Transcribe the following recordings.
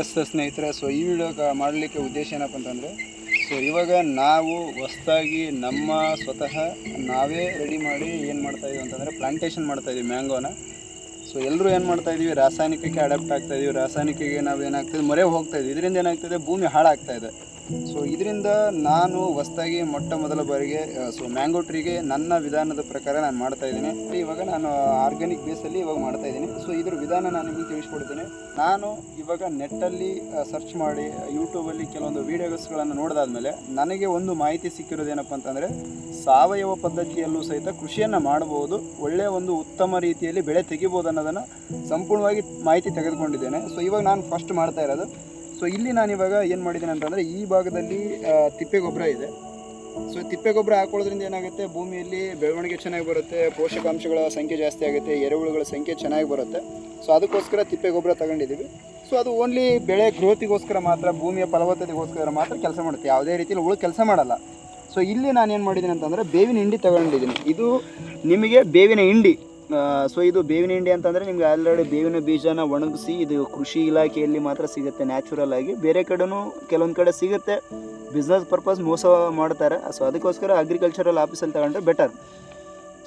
S ಸ್ನೇಹಿತರೆ, so ಈ video ಮಾಡಲಿಕ್ಕೆ ಉದ್ದೇಶ ಏನಪ್ಪ ಅಂತಂದರೆ ಸೊ ಇವಾಗ ನಾವು ಹೊಸ್ದಾಗಿ ನಮ್ಮ ಸ್ವತಃ ನಾವೇ ರೆಡಿ ಮಾಡಿ ಏನು ಮಾಡ್ತಾ ಇದೀವಿ ಅಂತಂದರೆ ಪ್ಲಾಂಟೇಷನ್ ಮಾಡ್ತಾ ಇದ್ದೀವಿ ಮ್ಯಾಂಗೋನ ಸೊ ಎಲ್ಲರೂ ಏನು ಮಾಡ್ತಾ ಇದ್ದೀವಿ ರಾಸಾಯನಿಕಕ್ಕೆ ಅಡಾಪ್ಟ್ ಆಗ್ತಾ ಇದ್ದೀವಿ ರಾಸಾಯನಿಕಕ್ಕೆ ನಾವು ಏನಾಗ್ತದೆ ಮೊರೆ ಹೋಗ್ತಾ ಇದ್ದೀವಿ ಇದರಿಂದ ಏನಾಗ್ತದೆ ಭೂಮಿ ಹಾಳಾಗ್ತಾ ಇದೆ. ಸೊ ಇದರಿಂದ ನಾನು ಹೊಸ್ದಾಗಿ ಮೊಟ್ಟ ಮೊದಲ ಬಾರಿಗೆ ಸೊ ಮ್ಯಾಂಗೋ ಟ್ರೀಗೆ ನನ್ನ ವಿಧಾನದ ಪ್ರಕಾರ ನಾನು ಮಾಡ್ತಾ ಇದ್ದೀನಿ. ಇವಾಗ ನಾನು ಆರ್ಗ್ಯಾನಿಕ್ ಬೇಸಲ್ಲಿ ಇವಾಗ ಮಾಡ್ತಾ ಇದ್ದೀನಿ. ಸೊ ಇದ್ರ ವಿಧಾನ ನಾನು ನಿಮಗೆ ತಿಳಿಸ್ಕೊಡ್ತೀನಿ. ನಾನು ಇವಾಗ ನೆಟ್ಟಲ್ಲಿ ಸರ್ಚ್ ಮಾಡಿ ಯೂಟ್ಯೂಬಲ್ಲಿ ಕೆಲವೊಂದು ವೀಡಿಯೋಸ್ಗಳನ್ನು ನೋಡಿದಾದ್ಮೇಲೆ ನನಗೆ ಒಂದು ಮಾಹಿತಿ ಸಿಕ್ಕಿರೋದೇನಪ್ಪ ಅಂತಂದರೆ, ಸಾವಯವ ಪದ್ಧತಿಯಲ್ಲೂ ಸಹಿತ ಕೃಷಿಯನ್ನು ಮಾಡಬಹುದು ಒಳ್ಳೆಯ ಒಂದು ಉತ್ತಮ ರೀತಿಯಲ್ಲಿ ಬೆಳೆ ತೆಗಿಬೋದು ಅನ್ನೋದನ್ನು ಸಂಪೂರ್ಣವಾಗಿ ಮಾಹಿತಿ ತೆಗೆದುಕೊಂಡಿದ್ದೇನೆ. ಸೊ ಇವಾಗ ನಾನು ಫಸ್ಟ್ ಮಾಡ್ತಾ ಇರೋದು ಸೊ ಇಲ್ಲಿ ನಾನು ಇವಾಗ ಏನು ಮಾಡಿದ್ದೀನಿ ಅಂತಂದರೆ, ಈ ಭಾಗದಲ್ಲಿ ತಿಪ್ಪೆ ಗೊಬ್ಬರ ಇದೆ. ಸೊ ತಿಪ್ಪೆ ಗೊಬ್ಬರ ಹಾಕೊಳ್ಳೋದ್ರಿಂದ ಏನಾಗುತ್ತೆ? ಭೂಮಿಯಲ್ಲಿ ಬೆಳವಣಿಗೆ ಚೆನ್ನಾಗಿ ಬರುತ್ತೆ, ಪೋಷಕಾಂಶಗಳ ಸಂಖ್ಯೆ ಜಾಸ್ತಿ ಆಗುತ್ತೆ, ಎರೆಹುಳುಗಳ ಸಂಖ್ಯೆ ಚೆನ್ನಾಗಿ ಬರುತ್ತೆ. ಸೊ ಅದಕ್ಕೋಸ್ಕರ ತಿಪ್ಪೆ ಗೊಬ್ಬರ ತಗೊಂಡಿದ್ದೀವಿ. ಸೊ ಅದು ಓನ್ಲಿ ಬೆಳೆ ಗ್ರೋತಿಗೋಸ್ಕರ ಮಾತ್ರ, ಭೂಮಿಯ ಫಲವತ್ತತೆಗೋಸ್ಕರ ಮಾತ್ರ ಕೆಲಸ ಮಾಡುತ್ತೆ. ಯಾವುದೇ ರೀತಿಯಲ್ಲಿ ಉಳು ಕೆಲಸ ಮಾಡಲ್ಲ. ಸೊ ಇಲ್ಲಿ ನಾನು ಏನು ಮಾಡಿದ್ದೀನಿ ಅಂತಂದರೆ, ಬೇವಿನ ಹಿಂಡಿ ತಗೊಂಡಿದ್ದೀನಿ. ಇದು ನಿಮಗೆ ಬೇವಿನ ಹಿಂಡಿ. ಸೊ ಇದು ಬೇವಿನ ಹಿಂಡಿ ಅಂತಂದರೆ ನಿಮ್ಗೆ ಆಲ್ರೆಡಿ ಬೇವಿನ ಬೀಜನ ಒಣಗಿಸಿ ಇದು ಕೃಷಿ ಇಲಾಖೆಯಲ್ಲಿ ಮಾತ್ರ ಸಿಗುತ್ತೆ ನ್ಯಾಚುರಲ್ ಆಗಿ. ಬೇರೆ ಕಡೆನೂ ಕೆಲವೊಂದು ಕಡೆ ಸಿಗುತ್ತೆ. ಬಿಸ್ನೆಸ್ ಪರ್ಪಸ್ ಮೋಸ ಮಾಡ್ತಾರೆ. ಸೊ ಅದಕ್ಕೋಸ್ಕರ ಅಗ್ರಿಕಲ್ಚರಲ್ ಆಫೀಸಲ್ಲಿ ತಗೊಂಡ್ರೆ ಬೆಟರ್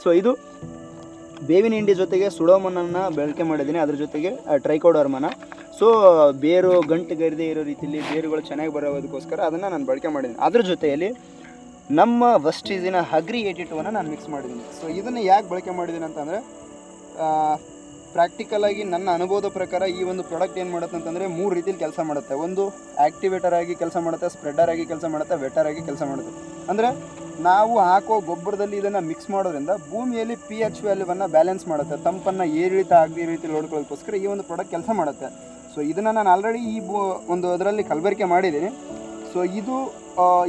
ಸೊ ಇದು ಬೇವಿನ ಹಿಂಡಿ ಜೊತೆಗೆ ಸುಡೋಮನನ್ನು ಬಳಕೆ ಮಾಡಿದ್ದೀನಿ. ಅದ್ರ ಜೊತೆಗೆ ಟ್ರೈಕೋಡರ್ಮನ ಸೊ ಬೇರು ಗಂಟು ಗರಿದೇ ಇರೋ ರೀತಿಯಲ್ಲಿ ಬೇರುಗಳು ಚೆನ್ನಾಗಿ ಬರೋದಕ್ಕೋಸ್ಕರ ಅದನ್ನು ನಾನು ಬಳಕೆ ಮಾಡಿದ್ದೀನಿ. ಅದ್ರ ಜೊತೆಯಲ್ಲಿ ನಮ್ಮ ವಸ್ಟೀಸಿನ ಹಗ್ರಿ ಟೂವನ್ನು ನಾನು ಮಿಕ್ಸ್ ಮಾಡಿದ್ದೀನಿ. ಸೊ ಇದನ್ನು ಯಾಕೆ ಬಳಕೆ ಮಾಡಿದ್ದೀನಿ ಅಂತಂದರೆ ಪ್ರಾಕ್ಟಿಕಲ್ ಆಗಿ ನನ್ನ ಅನುಭವದ ಪ್ರಕಾರ ಈ ಒಂದು ಪ್ರಾಡಕ್ಟ್ ಏನು ಮಾಡುತ್ತೆ ಅಂತಂದರೆ ಮೂರು ರೀತಿಯಲ್ಲಿ ಕೆಲಸ ಮಾಡುತ್ತೆ. ಒಂದು ಆ್ಯಕ್ಟಿವೇಟರ್ ಆಗಿ ಕೆಲಸ ಮಾಡುತ್ತೆ ಸ್ಪ್ರೆಡರ್ ಆಗಿ ಕೆಲಸ ಮಾಡುತ್ತೆ ವೆಟರ್ ಆಗಿ ಕೆಲಸ ಮಾಡುತ್ತೆ. ಅಂದರೆ, ನಾವು ಹಾಕೋ ಗೊಬ್ಬರದಲ್ಲಿ ಇದನ್ನು ಮಿಕ್ಸ್ ಮಾಡೋದ್ರಿಂದ ಭೂಮಿಯಲ್ಲಿ ಪಿ ಎಚ್ ವ್ಯಾಲ್ಯೂವನ್ನು ಬ್ಯಾಲೆನ್ಸ್ ಮಾಡುತ್ತೆ. ತಂಪನ್ನು ಏರಿಳಿತ ಆಗದೇ ರೀತಿ ನೋಡ್ಕೊಳ್ಳೋದಕ್ಕೋಸ್ಕರ ಈ ಒಂದು ಪ್ರಾಡಕ್ಟ್ ಕೆಲಸ ಮಾಡುತ್ತೆ. ಸೊ ಇದನ್ನು ನಾನು ಆಲ್ರೆಡಿ ಈ ಒಂದು ಅದರಲ್ಲಿ ಕಲಬೆರಕೆ ಮಾಡಿದ್ದೀನಿ. ಸೊ ಇದು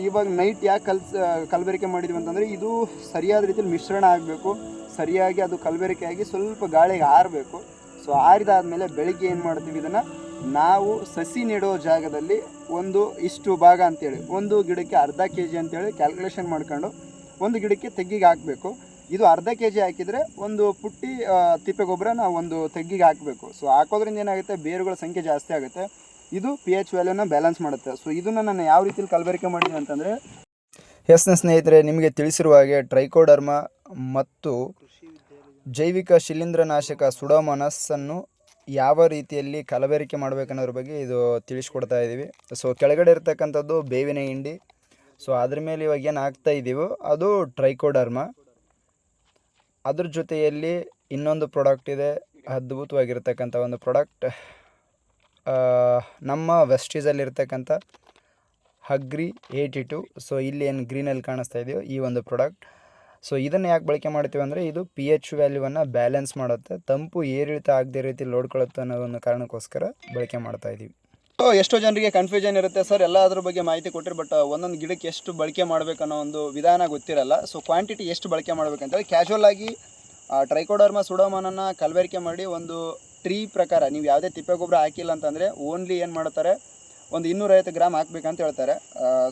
ಇವಾಗ ನೈಟ್ ಯಾಕೆ ಕಲ್ಸ್ ಕಲಬೆರಕೆ ಮಾಡಿದ್ವಿ ಅಂತಂದರೆ ಇದು ಸರಿಯಾದ ರೀತಿಯಲ್ಲಿ ಮಿಶ್ರಣ ಆಗಬೇಕು. ಸರಿಯಾಗಿ ಅದು ಕಲಬೆರಕೆ ಆಗಿ ಸ್ವಲ್ಪ ಗಾಳಿಗೆ ಆರಬೇಕು. ಸೊ ಆರಿದಾದ್ಮೇಲೆ ಬೆಳಿಗ್ಗೆ ಏನು ಮಾಡ್ತೀವಿ ಇದನ್ನು? ನಾವು ಸಸಿ ನೆಡೋ ಜಾಗದಲ್ಲಿ ಒಂದು ಇಷ್ಟು ಭಾಗ ಅಂತೇಳಿ, ಒಂದು ಗಿಡಕ್ಕೆ ಅರ್ಧ ಕೆ ಜಿ ಅಂತೇಳಿ ಕ್ಯಾಲ್ಕುಲೇಷನ್ ಮಾಡ್ಕೊಂಡು ಒಂದು ಗಿಡಕ್ಕೆ ತೆಗ್ಗಿಗೆ ಹಾಕಬೇಕು. ಇದು ಅರ್ಧ ಕೆ ಜಿ ಹಾಕಿದರೆ ಒಂದು ಪುಟ್ಟಿ ತಿಪ್ಪೆ ಗೊಬ್ಬರ ನಾವು ಒಂದು ತೆಗ್ಗಿಗೆ ಹಾಕಬೇಕು. ಸೊ ಹಾಕೋದ್ರಿಂದ ಏನಾಗುತ್ತೆ? ಬೇರುಗಳ ಸಂಖ್ಯೆ ಜಾಸ್ತಿ ಆಗುತ್ತೆ. ಇದು ಪಿ ಎಚ್ ವ್ಯಾಲ್ಯೂನ ಬ್ಯಾಲೆನ್ಸ್ ಮಾಡುತ್ತೆ. ಸೊ ಇದನ್ನು ನಾನು ಯಾವ ರೀತಿಯಲ್ಲಿ ಕಲಬೆರಕೆ ಮಾಡಿದ್ದೀನಿ ಅಂತಂದರೆ ಎಸ್ನ ಸ್ನೇಹಿತರೆ, ನಿಮಗೆ ತಿಳಿಸಿರುವ ಹಾಗೆ ಟ್ರೈಕೋಡರ್ಮ ಮತ್ತು ಜೈವಿಕ ಶಿಲೀಂಧ್ರನಾಶಕ ಸುಡೋಮನಸ್ಸನ್ನು ಯಾವ ರೀತಿಯಲ್ಲಿ ಕಲಬೆರಕೆ ಮಾಡಬೇಕನ್ನೋದ್ರ ಬಗ್ಗೆ ಇದು ತಿಳಿಸ್ಕೊಡ್ತಾ ಇದ್ದೀವಿ ಸೊ ಕೆಳಗಡೆ ಇರ್ತಕ್ಕಂಥದ್ದು ಬೇವಿನ ಹಿಂಡಿ. ಸೊ ಅದ್ರ ಮೇಲೆ ಇವಾಗ ಏನು ಹಾಕ್ತಾ ಇದ್ದೀವೋ ಅದು ಟ್ರೈಕೋಡರ್ಮ. ಅದ್ರ ಜೊತೆಯಲ್ಲಿ ಇನ್ನೊಂದು ಪ್ರಾಡಕ್ಟ್ ಇದೆ, ಅದ್ಭುತವಾಗಿರ್ತಕ್ಕಂಥ ಒಂದು ಪ್ರಾಡಕ್ಟ್ ನಮ್ಮ ವೆಸ್ಟೀಸಲ್ಲಿರ್ತಕ್ಕಂಥ ಹಗ್ರಿ ಏಯ್ಟಿ ಟು ಸೊ ಇಲ್ಲಿ ಏನು ಗ್ರೀನಲ್ಲಿ ಕಾಣಿಸ್ತಾ ಇದೆಯೋ ಈ ಒಂದು ಪ್ರಾಡಕ್ಟ್ ಸೊ ಇದನ್ನು ಯಾಕೆ ಬಳಕೆ ಮಾಡ್ತೀವಿ ಅಂದರೆ ಇದು ಪಿ ಎಚ್ ವ್ಯಾಲ್ಯೂವನ್ನು ಬ್ಯಾಲೆನ್ಸ್ ಮಾಡುತ್ತೆ. ತಂಪು ಏರಿಳಿತ ಆಗದೇ ರೀತಿ ಲೋಡ್ಕೊಳ್ಳುತ್ತೆ ಅನ್ನೋ ಒಂದು ಕಾರಣಕ್ಕೋಸ್ಕರ ಬಳಕೆ ಮಾಡ್ತಾ ಇದ್ದೀವಿ ಸೊ ಎಷ್ಟೋ ಜನರಿಗೆ ಕನ್ಫ್ಯೂಷನ್ ಇರುತ್ತೆ ಸರ್ ಎಲ್ಲ ಅದ್ರ ಬಗ್ಗೆ ಮಾಹಿತಿ ಕೊಟ್ಟಿರಿ ಬಟ್ ಒಂದೊಂದು ಗಿಡಕ್ಕೆ ಎಷ್ಟು ಬಳಕೆ ಮಾಡಬೇಕನ್ನೋ ಒಂದು ವಿಧಾನ ಗೊತ್ತಿರಲ್ಲ. ಸೊ ಕ್ವಾಂಟಿಟಿ ಎಷ್ಟು ಬಳಕೆ ಮಾಡಬೇಕಂತೇಳಿ ಕ್ಯಾಶುವಲ್ ಆಗಿ ಟ್ರೈಕೋಡರ್ಮ ಸುಡೋಮನನ್ನು ಕಲಬೆರಕೆ ಮಾಡಿ ಒಂದು ಟ್ರೀ ಪ್ರಕಾರ, ನೀವು ಯಾವುದೇ ತಿಪ್ಪೆ ಗೊಬ್ಬರ ಹಾಕಿಲ್ಲ ಅಂತಂದರೆ ಓನ್ಲಿ ಏನು ಮಾಡ್ತಾರೆ? ಒಂದು ಇನ್ನೂರೈವತ್ತು ಗ್ರಾಮ್ ಹಾಕ್ಬೇಕಂತ ಹೇಳ್ತಾರೆ.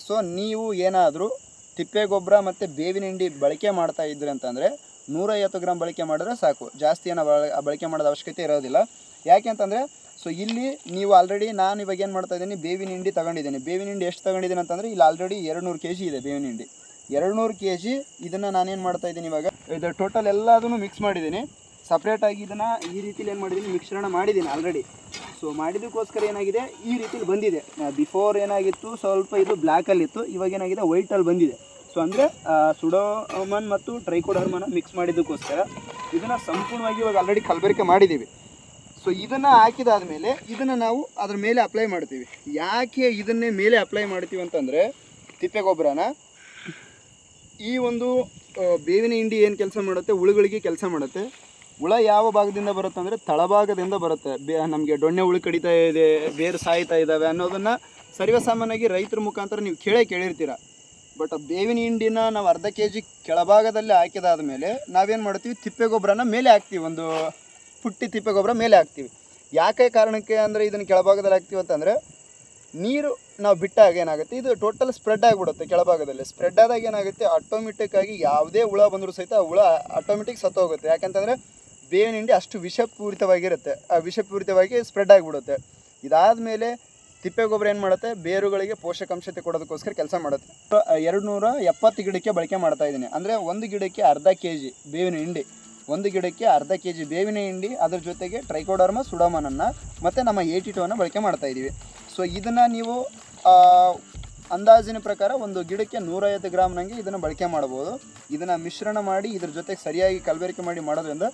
ಸೊ ನೀವು ಏನಾದರೂ ತಿಪ್ಪೆ ಗೊಬ್ಬರ ಮತ್ತು ಬೇವಿನ ಹಿಂಡಿ ಬಳಕೆ ಮಾಡ್ತಾ ಇದ್ರಿ ಅಂತಂದರೆ ನೂರೈವತ್ತು ಗ್ರಾಮ್ ಬಳಕೆ ಮಾಡಿದ್ರೆ ಸಾಕು. ಜಾಸ್ತಿ ಏನೋ ಬಳ- ಬಳಕೆ ಮಾಡೋದ ಅವಶ್ಯಕತೆ ಇರೋದಿಲ್ಲ. ಯಾಕೆ ಅಂತಂದರೆ ಸೊ ಇಲ್ಲಿ ನೀವು ಆಲ್ರೆಡಿ ನಾನು ಇವಾಗ ಏನು ಮಾಡ್ತಾ ಇದ್ದೀನಿ, ಬೇವಿನ ಹಿಂಡಿ ತಗೊಂಡಿದ್ದೀನಿ. ಬೇವಿನ ಹಿಂಡಿ ಎಷ್ಟು ತಗೊಂಡಿದ್ದೀನಿ ಅಂತಂದರೆ, ಇಲ್ಲಿ ಆಲ್ರೆಡಿ ಎರಡು ನೂರು ಕೆ ಜಿ ಇದೆ ಬೇವಿನ ಹಿಂಡಿ. ಎರಡು ನೂರು ಕೆ ಜಿ ಇದನ್ನು ನಾನೇನು ಮಾಡ್ತಾ ಇದ್ದೀನಿ ಇವಾಗ, ಇದು ಟೋಟಲ್ ಎಲ್ಲದನ್ನು ಮಿಕ್ಸ್ ಮಾಡಿದ್ದೀನಿ. ಸಪ್ರೇಟಾಗಿ ಇದನ್ನು ಈ ರೀತಿಲಿ ಏನು ಮಾಡಿದ್ದೀನಿ ಮಿಶ್ರಣ ಮಾಡಿದ್ದೀನಿ ಆಲ್ರೆಡಿ ಸೊ ಮಾಡಿದ್ದಕ್ಕೋಸ್ಕರ ಏನಾಗಿದೆ? ಈ ರೀತಿಲಿ ಬಂದಿದೆ. ಬಿಫೋರ್ ಏನಾಗಿತ್ತು? ಸ್ವಲ್ಪ ಇದು ಬ್ಲ್ಯಾಕಲ್ಲಿತ್ತು ಇವಾಗ ಏನಾಗಿದೆ? ವೈಟಲ್ಲಿ ಬಂದಿದೆ. ಸೊ ಅಂದರೆ ಸುಡೋಮನ್ ಮತ್ತು ಟ್ರೈಕೋಡರ್ಮನ ಮಿಕ್ಸ್ ಮಾಡಿದ್ದಕ್ಕೋಸ್ಕರ ಇದನ್ನು ಸಂಪೂರ್ಣವಾಗಿ ಇವಾಗ ಆಲ್ರೆಡಿ ಕಲಬೆರಕೆ ಮಾಡಿದ್ದೀವಿ ಸೊ ಇದನ್ನು ಹಾಕಿದಾದ್ಮೇಲೆ ಇದನ್ನು ನಾವು ಅದ್ರ ಮೇಲೆ ಅಪ್ಲೈ ಮಾಡ್ತೀವಿ. ಯಾಕೆ ಇದನ್ನೇ ಮೇಲೆ ಅಪ್ಲೈ ಮಾಡ್ತೀವಿ ಅಂತಂದರೆ, ತಿಪ್ಪೆ ಗೊಬ್ಬರನ ಈ ಒಂದು ಬೇವಿನ ಹಿಂಡಿ ಏನು ಕೆಲಸ ಮಾಡುತ್ತೆ? ಹುಳುಗಳಿಗೆ ಕೆಲಸ ಮಾಡುತ್ತೆ. ಹುಳ ಯಾವ ಭಾಗದಿಂದ ಬರುತ್ತೆ ಅಂದರೆ ತಳಭಾಗದಿಂದ ಬರುತ್ತೆ. ಬೇ, ನಮಗೆ ಡೊಣ್ಣೆ ಹುಳು ಕಡಿತಾ ಇದೆ, ಬೇರು ಸಾಯ್ತಾ ಇದ್ದಾವೆ ಅನ್ನೋದನ್ನು ಸರ್ವಸಾಮಾನ್ಯವಾಗಿ ರೈತರ ಮುಖಾಂತರ ನೀವು ಕೇಳೇ ಕೇಳಿರ್ತೀರ. ಬಟ್ ಬೇವಿನ ಹಿಂಡಿನ ನಾವು ಅರ್ಧ ಕೆ ಜಿ ಕೆಳಭಾಗದಲ್ಲಿ ಹಾಕಿದಾದ ಮೇಲೆ ನಾವೇನು ಮಾಡ್ತೀವಿ? ತಿಪ್ಪೆ ಗೊಬ್ಬರನ ಮೇಲೆ ಹಾಕ್ತೀವಿ. ಒಂದು ಪುಟ್ಟಿ ತಿಪ್ಪೆ ಗೊಬ್ಬರ ಮೇಲೆ ಹಾಕ್ತೀವಿ. ಯಾಕೆ ಕಾರಣಕ್ಕೆ ಅಂದರೆ ಇದನ್ನು ಕೆಳಭಾಗದಲ್ಲಿ ಹಾಕ್ತೀವಿ ಅಂತಂದರೆ ನೀರು ನಾವು ಬಿಟ್ಟಾಗ ಏನಾಗುತ್ತೆ? ಇದು ಟೋಟಲ್ ಸ್ಪ್ರೆಡ್ ಆಗಿಬಿಡುತ್ತೆ ಕೆಳಭಾಗದಲ್ಲಿ. ಸ್ಪ್ರೆಡ್ ಆದಾಗ ಏನಾಗುತ್ತೆ? ಆಟೋಮೆಟಿಕ್ಕಾಗಿ ಯಾವುದೇ ಹುಳ ಬಂದರೂ ಸಹಿತ ಆ ಹುಳ ಆಟೋಮೆಟಿಕ್ ಸತ್ತೋಗುತ್ತೆ. ಯಾಕಂತಂದರೆ ಬೇವಿನ ಹಿಂಡಿ ಅಷ್ಟು ವಿಷಪೂರಿತವಾಗಿರುತ್ತೆ. ಆ ವಿಷಪೂರಿತವಾಗಿ ಸ್ಪ್ರೆಡ್ ಆಗಿಬಿಡುತ್ತೆ. ಇದಾದ ಮೇಲೆ ತಿಪ್ಪೆ ಗೊಬ್ಬರ ಏನು ಮಾಡುತ್ತೆ? ಬೇರುಗಳಿಗೆ ಪೋಷಕಾಂಶತೆ ಕೊಡೋದಕ್ಕೋಸ್ಕರ ಕೆಲಸ ಮಾಡುತ್ತೆ. ಎರಡು ನೂರ ಎಪ್ಪತ್ತು ಗಿಡಕ್ಕೆ ಬಳಕೆ ಮಾಡ್ತಾ ಇದ್ದೀನಿ. ಅಂದರೆ ಒಂದು ಗಿಡಕ್ಕೆ ಅರ್ಧ ಕೆ ಜಿ ಬೇವಿನ ಹಿಂಡಿ, ಒಂದು ಗಿಡಕ್ಕೆ ಅರ್ಧ ಕೆ ಜಿ ಬೇವಿನ ಹಿಂಡಿ, ಅದ್ರ ಜೊತೆಗೆ ಟ್ರೈಕೋಡರ್ಮ ಸುಡಮನನ್ನು ಮತ್ತು ನಮ್ಮ ಏಟಿಟೋನ ಬಳಕೆ ಮಾಡ್ತಾ ಇದ್ದೀವಿ ಸೊ, ಇದನ್ನು ನೀವು ಅಂದಾಜಿನ ಪ್ರಕಾರ ಒಂದು ಗಿಡಕ್ಕೆ ನೂರೈವತ್ತು ಗ್ರಾಮ್ನಂಗೆ ಇದನ್ನು ಬಳಕೆ ಮಾಡ್ಬೋದು ಇದನ್ನು ಮಿಶ್ರಣ ಮಾಡಿ ಇದ್ರ ಜೊತೆಗೆ ಸರಿಯಾಗಿ ಕಲಬೆರಕೆ ಮಾಡಿ ಮಾಡೋದ್ರಿಂದ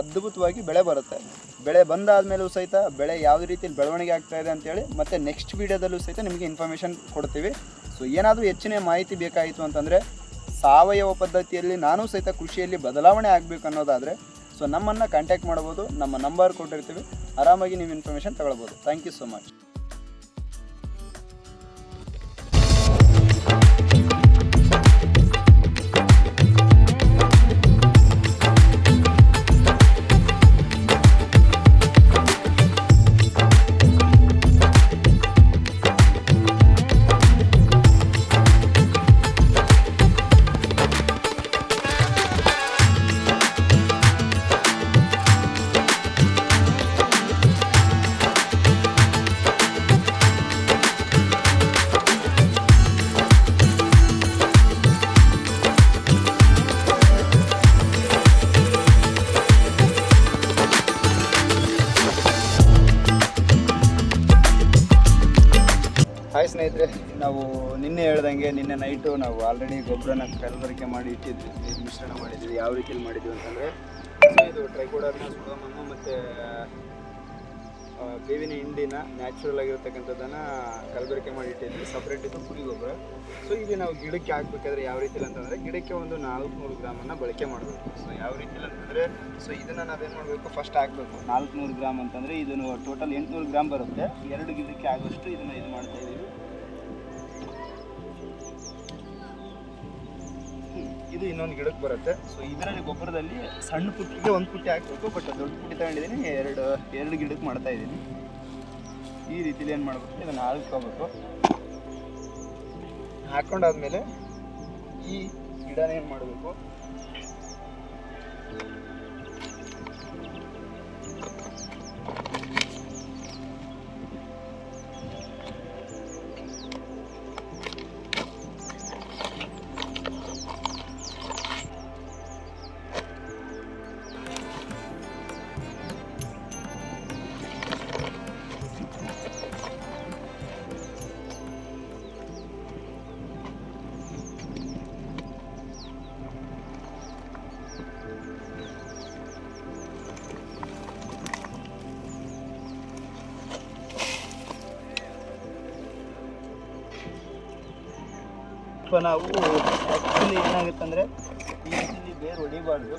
ಅದ್ಭುತವಾಗಿ ಬೆಳೆ ಬರುತ್ತೆ. ಬೆಳೆ ಬಂದಾದ ಮೇಲೂ ಸಹಿತ ಬೆಳೆ ಯಾವುದೇ ರೀತಿಯಲ್ಲಿ ಬೆಳವಣಿಗೆ ಆಗ್ತಾ ಇದೆ ಅಂತೇಳಿ ಮತ್ತೆ ನೆಕ್ಸ್ಟ್ ವೀಡಿಯೋದಲ್ಲೂ ಸಹಿತ ನಿಮಗೆ ಇನ್ಫಾರ್ಮೇಷನ್ ಕೊಡ್ತೀವಿ. ಸೊ ಏನಾದರೂ ಹೆಚ್ಚಿನ ಮಾಹಿತಿ ಬೇಕಾಯಿತು ಅಂತಂದರೆ ಸಾವಯವ ಪದ್ಧತಿಯಲ್ಲಿ ನಾನು ಸಹಿತ ಕೃಷಿಯಲ್ಲಿ ಬದಲಾವಣೆ ಆಗಬೇಕು ಅನ್ನೋದಾದರೆ ಸೊ ನಮ್ಮನ್ನು ಕಾಂಟ್ಯಾಕ್ಟ್ ಮಾಡ್ಬೋದು ನಮ್ಮ ನಂಬರ್ ಕೊಟ್ಟಿರ್ತೀವಿ. ಆರಾಮಾಗಿ ನೀವು ಇನ್ಫಾರ್ಮೇಷನ್ ತಗೊಳ್ಬೋದು ಥ್ಯಾಂಕ್ ಯು ಸೊ ಮಚ್ ಸ್ನೇಹಿತರೆ, ನಾವು ನಿನ್ನೆ ಹೇಳ್ದಂಗೆ ನಿನ್ನೆ ನೈಟು ನಾವು ಆಲ್ರೆಡಿ ಗೊಬ್ಬರನ ಕಲಬರಿಕೆ ಮಾಡಿ ಇಟ್ಟಿದ್ವಿ ಇದು ಮಿಶ್ರಣ ಮಾಡಿದ್ವಿ, ಯಾವ ರೀತಿಯಲ್ಲಿ ಮಾಡಿದ್ವಿ ಅಂತಂದರೆ, ಇದು ಟ್ರೈಕೋಡರ್ನ ಸುಡಮನ್ನು ಮತ್ತು ಬೇವಿನ ಹಿಂಡಿನ ನ್ಯಾಚುರಲ್ ಆಗಿರ್ತಕ್ಕಂಥದ್ದನ್ನು ಕಲಬೆರಕೆ ಮಾಡಿ ಇಟ್ಟಿದ್ವಿ ಸಪ್ರೇಟ್ ಇದು ಕುರಿ ಗೊಬ್ಬರ. ಸೊ ಇದು ನಾವು ಗಿಡಕ್ಕೆ ಹಾಕ್ಬೇಕಾದ್ರೆ ಯಾವ ರೀತಿಲಿ ಅಂತಂದರೆ, ಗಿಡಕ್ಕೆ ಒಂದು ನಾಲ್ಕುನೂರು ಗ್ರಾಮನ್ನು ಬಳಕೆ ಮಾಡಬೇಕು. ಸೊ ಯಾವ ರೀತಿಲಿ ಅಂತಂದರೆ ಸೊ ಇದನ್ನು ನಾವೇನು ಮಾಡಬೇಕು ಫಸ್ಟ್ ಹಾಕಬೇಕು. ನಾಲ್ಕುನೂರು ಗ್ರಾಮ್ ಅಂತಂದರೆ ಇದನ್ನು ಟೋಟಲ್ ಎಂಟುನೂರು ಗ್ರಾಮ್ ಬರುತ್ತೆ. ಎರಡು ಗಿಡಕ್ಕೆ ಆಗೋಷ್ಟು ಇದನ್ನು ಇದು ಮಾಡ್ತಾ ಇದ್ದೀವಿ ಇದು ಇನ್ನೊಂದು ಗಿಡಕ್ಕೆ ಬರುತ್ತೆ. ಸೊ ಇದರಲ್ಲಿ ಗೊಬ್ಬರದಲ್ಲಿ ಸಣ್ಣ ಪುಟ್ಟಿಗೆ ಒಂದು ಪುಟ್ಟಿ ಹಾಕಬೇಕು ಬಟ್ ದೊಡ್ಡ ಪುಟ್ಟಿ ತಗೊಂಡಿದ್ದೀನಿ. ಎರಡು ಎರಡು ಗಿಡಕ್ಕೆ ಮಾಡ್ತಾ ಇದ್ದೀನಿ. ಈ ರೀತಿಲಿ ಏನು ಮಾಡಬೇಕು? ಇದನ್ನು ಹಾಕ್ಕೋಬೇಕು. ಹಾಕೊಂಡಾದ್ಮೇಲೆ ಈ ಗಿಡನ ಏನು ಮಾಡಬೇಕು? ನಾವು ಆ್ಯಕ್ಚುಲಿ ಏನಾಗುತ್ತಂದರೆ ಈ ರೀತಿಯಲ್ಲಿ ಬೇರು ಹೊಡಿಬಾರ್ದು.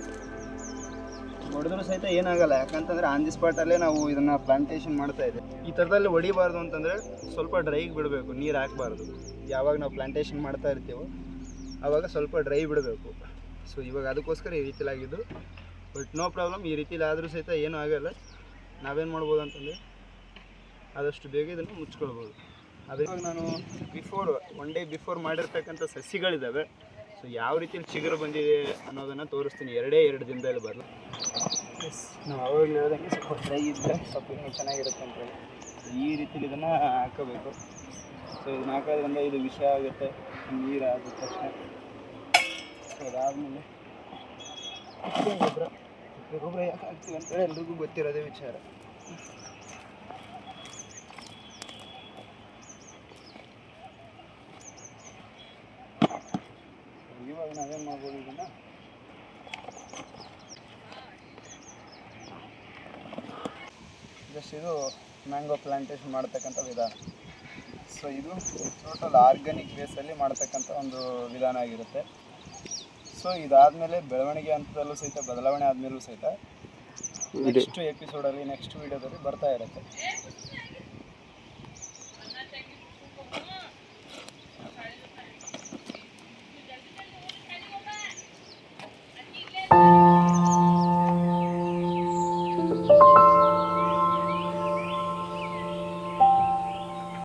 ಹೊಡೆದ್ರೂ ಸಹಿತ ಏನಾಗಲ್ಲ. ಯಾಕಂತಂದರೆ ಆನ್ ದಿ ಸ್ಪಾಟಲ್ಲೇ ನಾವು ಇದನ್ನು ಪ್ಲಾಂಟೇಶನ್ ಮಾಡ್ತಾ ಇದ್ದೀವಿ ಈ ಥರದಲ್ಲಿ ಹೊಡಿಬಾರ್ದು ಅಂತಂದರೆ ಸ್ವಲ್ಪ ಡ್ರೈಗೆ ಬಿಡಬೇಕು, ನೀರು ಹಾಕ್ಬಾರ್ದು. ಯಾವಾಗ ನಾವು ಪ್ಲಾಂಟೇಷನ್ ಮಾಡ್ತಾ ಇರ್ತೀವೋ ಆವಾಗ ಸ್ವಲ್ಪ ಡ್ರೈ ಬಿಡಬೇಕು. ಸೊ ಇವಾಗ ಅದಕ್ಕೋಸ್ಕರ ಈ ರೀತಿಲಾಗಿದ್ದು. ಬಟ್ ನೋ ಪ್ರಾಬ್ಲಮ್ ಈ ರೀತಿಲಿ ಆದರೂ ಸಹಿತ ಏನೂ ಆಗಲ್ಲ. ನಾವೇನು ಮಾಡ್ಬೋದು ಅಂತಂದರೆ ಆದಷ್ಟು ಬೇಗ ಇದನ್ನು ಮುಚ್ಕೊಳ್ಬೋದು. ಅದು ನಾನು ಬಿಫೋರ್ ಒನ್ ಡೇ ಬಿಫೋರ್ ಮಾಡಿರ್ತಕ್ಕಂಥ ಸಸಿಗಳಿದ್ದಾವೆ ಸೊ ಯಾವ ರೀತಿಯಲ್ಲಿ ಚಿಗುರು ಬಂದಿದೆ ಅನ್ನೋದನ್ನು ತೋರಿಸ್ತೀನಿ. ಎರಡೇ ಎರಡು ದಿನದಲ್ಲಿ ಬರಲ್ಲ ಎಸ್ ನಾವು ಅವಾಗ ಹೇಳ್ದಂಗೆ ಸ್ವಲ್ಪ ಡ್ರೈ ಇದ್ದರೆ ಸ್ವಲ್ಪ ಇನ್ನೂ ಚೆನ್ನಾಗಿರುತ್ತೆ ಅಂತ ಹೇಳಿ. ಈ ರೀತಿಲಿ ಇದನ್ನು ಹಾಕೋಬೇಕು. ಸೊ ಇದನ್ನ ಹಾಕೋದ್ರಿಂದ ಇದು ವಿಷ ಆಗುತ್ತೆ, ನೀರು ಆದ ತಕ್ಷಣ ಸೊ ಅದಾದಮೇಲೆ ಗೊಬ್ಬರ ಗೊಬ್ಬರ ಯಾಕೆ ಹಾಕ್ತೀವಿ ಅಂತೇಳಿ ಎಲ್ರಿಗೂ ಗೊತ್ತಿರೋದೇ ವಿಚಾರ ಇವಾಗ ನಾವೇನು ಮಾಡ್ಬೋದು ಇದನ್ನು ಜಸ್ಟ್ ಇದು ಮ್ಯಾಂಗೋ ಪ್ಲಾಂಟೇಶನ್ ಮಾಡ್ತಕ್ಕಂಥ ವಿಧಾನ. ಸೊ ಇದು ಟೋಟಲ್ ಆರ್ಗ್ಯಾನಿಕ್ ಬೇಸಲ್ಲಿ ಮಾಡ್ತಕ್ಕಂಥ ಒಂದು ವಿಧಾನ ಆಗಿರುತ್ತೆ. ಸೊ ಇದಾದಮೇಲೆ ಬೆಳವಣಿಗೆ ಹಂತದಲ್ಲೂ ಸಹಿತ ಬದಲಾವಣೆ ಆದಮೇಲೂ ಸಹಿತ ನೆಕ್ಸ್ಟ್ ಎಪಿಸೋಡಲ್ಲಿ ನೆಕ್ಸ್ಟ್ ವೀಡಿಯೋದಲ್ಲಿ ಬರ್ತಾ ಇರುತ್ತೆ.